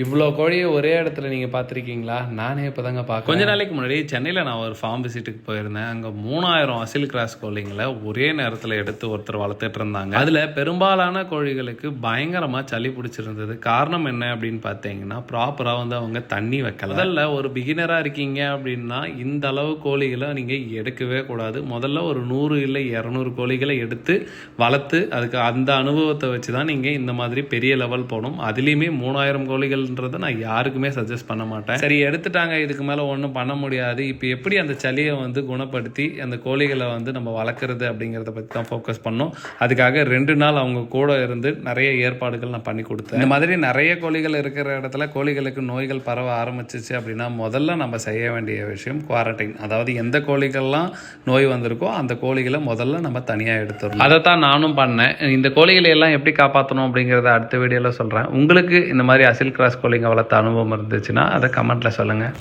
இவ்வளோ கோழியை ஒரே இடத்துல நீங்கள் பார்த்துருக்கீங்களா? நானே இப்போ தாங்க பார்க்க கொஞ்ச நாளைக்கு முன்னாடி சென்னையில் நான் ஒரு ஃபார்ம் விசிட்டுக்கு போயிருந்தேன். அங்கே மூணாயிரம் அசில் கிராஸ் கோழிங்களை ஒரே நேரத்தில் எடுத்து ஒருத்தர் வளர்த்துட்டு இருந்தாங்க. அதில் பெரும்பாலான கோழிகளுக்கு பயங்கரமாக சளி பிடிச்சிருந்தது. காரணம் என்ன அப்படின்னு பார்த்தீங்கன்னா ப்ராப்பராக வந்து அவங்க தண்ணி வைக்கல. முதல்ல ஒரு பிகினராக இருக்கீங்க அப்படின்னா இந்த அளவு கோழிகளை நீங்கள் எடுக்கவே கூடாது. முதல்ல ஒரு நூறு இல்லை இரநூறு கோழிகளை எடுத்து வளர்த்து அதுக்கு அந்த அனுபவத்தை வச்சு தான் நீங்கள் இந்த மாதிரி பெரிய லெவல் போகணும். அதுலேயுமே மூணாயிரம் கோழிகள் கோழிகள்ன்றதை நான் யாருக்குமே சஜஸ்ட் பண்ண மாட்டேன். சரி எடுத்துட்டாங்க. இதுக்கு மேலே ஒன்றும் பண்ண முடியாது. இப்போ எப்படி அந்த சளியை வந்து குணப்படுத்தி அந்த கோழிகளை வந்து நம்ம வளர்க்குறது அப்படிங்கிறத பற்றி தான் ஃபோக்கஸ் பண்ணோம். அதுக்காக ரெண்டு நாள் அவங்க கூட இருந்து நிறைய ஏற்பாடுகள் நான் பண்ணி கொடுத்தேன். இந்த மாதிரி நிறைய கோழிகள் இருக்கிற இடத்துல கோழிகளுக்கு நோய்கள் பரவ ஆரம்பிச்சிச்சு அப்படின்னா முதல்ல நம்ம செய்ய வேண்டிய விஷயம் குவாரண்டைன் அதாவது எந்த கோழிகள்லாம் நோய் வந்திருக்கோ அந்த கோழிகளை முதல்ல நம்ம தனியாக எடுத்துடணும். அதை தான் நானும் பண்ணேன். இந்த கோழிகளை எல்லாம் எப்படி காப்பாற்றணும் அப்படிங்கிறத அடுத்த வீடியோவில் சொல்கிறேன் உங்களுக்கு இந்த மாதிரி அசில் கிராஸ் கோழிங்க வளர்த்த அனுபவம் இருந்துச்சுன்னா அதை கமெண்ட்டில் சொல்லுங்கள்